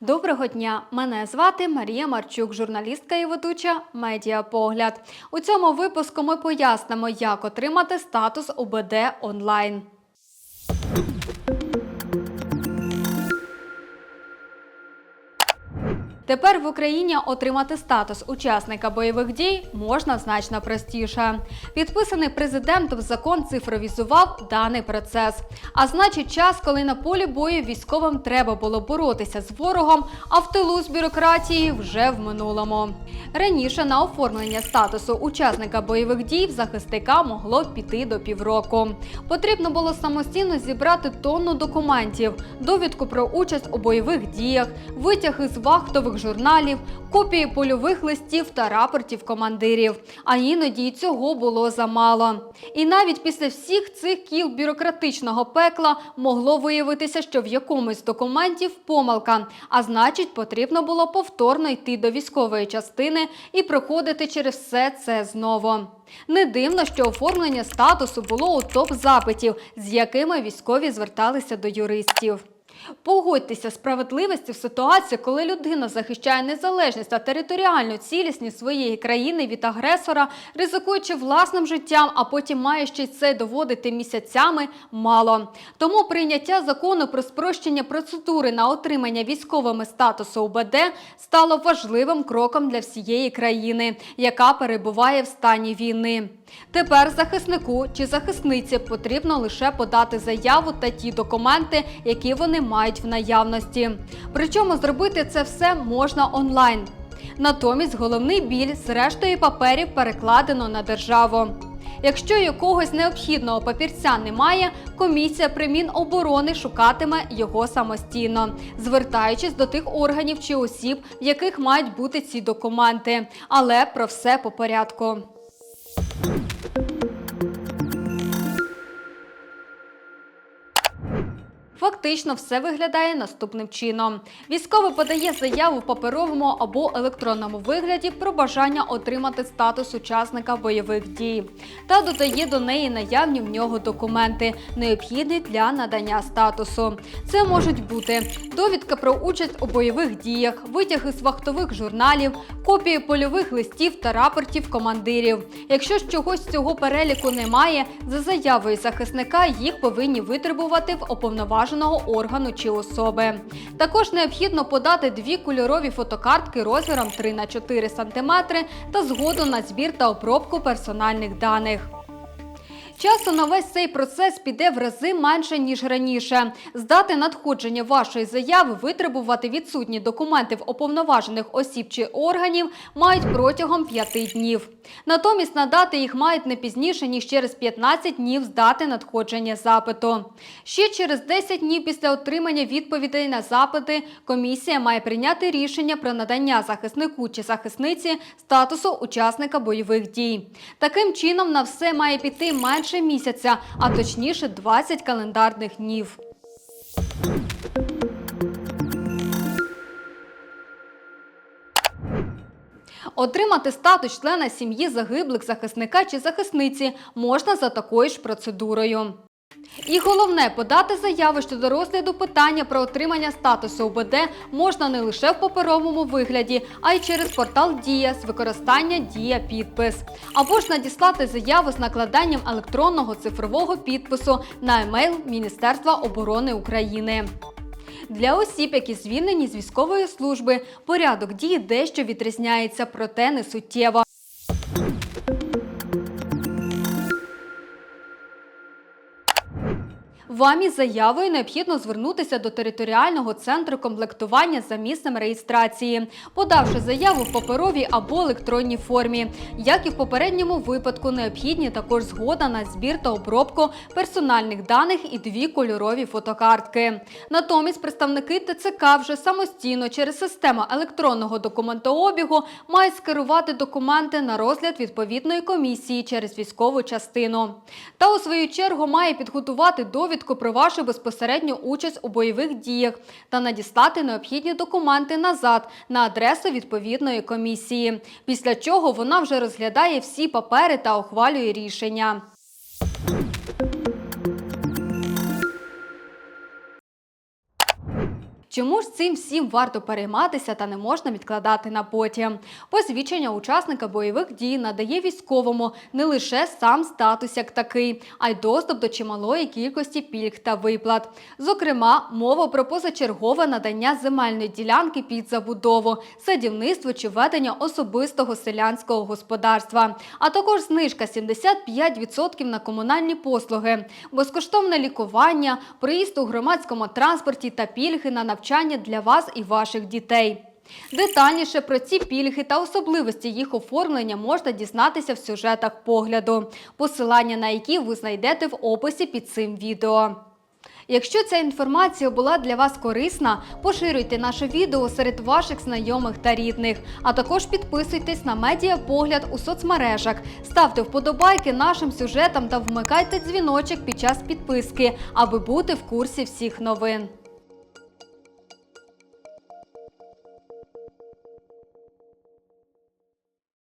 Доброго дня! Мене звати Марія Марчук, журналістка і ведуча Медіапогляд. У цьому випуску ми пояснимо, як отримати статус УБД онлайн. Тепер в Україні отримати статус учасника бойових дій можна значно простіше. Підписаний президентом закон цифровізував даний процес. А значить, час, коли на полі бою військовим треба було боротися з ворогом, а в тилу з бюрократії вже в минулому. Раніше на оформлення статусу учасника бойових дій в захисника могло піти до півроку. Потрібно було самостійно зібрати тонну документів, довідку про участь у бойових діях, витяг із вахтових журналів, копії польових листів та рапортів командирів. А іноді й цього було замало. І навіть після всіх цих кіл бюрократичного пекла могло виявитися, що в якомусь документів помилка, а значить, потрібно було повторно йти до військової частини і проходити через все це знову. Не дивно, що оформлення статусу було у топ запитів, з якими військові зверталися до юристів. Погодьтеся, справедливості в ситуації, коли людина захищає незалежність та територіальну цілісність своєї країни від агресора, ризикуючи власним життям, а потім має ще й це доводити місяцями, мало. Тому прийняття закону про спрощення процедури на отримання військовими статусу УБД стало важливим кроком для всієї країни, яка перебуває в стані війни. Тепер захиснику чи захисниці потрібно лише подати заяву та ті документи, які вони мають в наявності. Причому зробити це все можна онлайн. Натомість головний біль з рештою паперів перекладено на державу. Якщо якогось необхідного папірця немає, комісія при Міноборони шукатиме його самостійно, звертаючись до тих органів чи осіб, в яких мають бути ці документи. Але про все по порядку. Фактично все виглядає наступним чином. Військовий подає заяву в паперовому або електронному вигляді про бажання отримати статус учасника бойових дій та додає до неї наявні в нього документи, необхідні для надання статусу. Це можуть бути довідка про участь у бойових діях, витяги з вахтових журналів, копії польових листів та рапортів командирів. Якщо ж чогось цього переліку немає, за заявою захисника їх повинні витребувати в оповноваженого органу чи особи. Також необхідно подати дві кольорові фотокартки розміром 3 на 4 см та згоду на збір та обробку персональних даних. Часу на весь цей процес піде в рази менше, ніж раніше. З дати надходження вашої заяви витребувати відсутні документи в уповноважених осіб чи органів мають протягом 5 днів. Натомість надати їх мають не пізніше, ніж через 15 днів з дати надходження запиту. Ще через 10 днів після отримання відповідей на запити комісія має прийняти рішення про надання захиснику чи захисниці статусу учасника бойових дій. Таким чином на все має піти менше місяця, а точніше 20 календарних днів. Отримати статус члена сім'ї загиблих захисника чи захисниці можна за такою ж процедурою. І головне, подати заяву щодо розгляду питання про отримання статусу УБД можна не лише в паперовому вигляді, а й через портал Дія з використання Дія підпис. Або ж надіслати заяву з накладанням електронного цифрового підпису на емейл Міністерства оборони України. Для осіб, які звільнені з військової служби, порядок дії дещо відрізняється, проте не суттєво. Вам із заявою необхідно звернутися до територіального центру комплектування за місцем реєстрації, подавши заяву в паперовій або електронній формі. Як і в попередньому випадку, необхідні також згода на збір та обробку персональних даних і дві кольорові фотокартки. Натомість представники ТЦК вже самостійно через систему електронного документообігу мають скерувати документи на розгляд відповідної комісії через військову частину. Та у свою чергу має підготувати довідку про вашу безпосередню участь у бойових діях та надіслати необхідні документи назад на адресу відповідної комісії. Після чого вона вже розглядає всі папери та ухвалює рішення. Чому ж цим всім варто перейматися та не можна відкладати на потім? Посвідчення учасника бойових дій надає військовому не лише сам статус як такий, а й доступ до чималої кількості пільг та виплат. Зокрема, мова про позачергове надання земельної ділянки під забудову, садівництво чи ведення особистого селянського господарства, а також знижка 75% на комунальні послуги, безкоштовне лікування, проїзд у громадському транспорті та пільги на навчання для вас і ваших дітей. Детальніше про ці пільги та особливості їх оформлення можна дізнатися в сюжетах погляду, посилання на які ви знайдете в описі під цим відео. Якщо ця інформація була для вас корисна, поширюйте наше відео серед ваших знайомих та рідних, а також підписуйтесь на медіапогляд у соцмережах, ставте вподобайки нашим сюжетам та вмикайте дзвіночок під час підписки, аби бути в курсі всіх новин.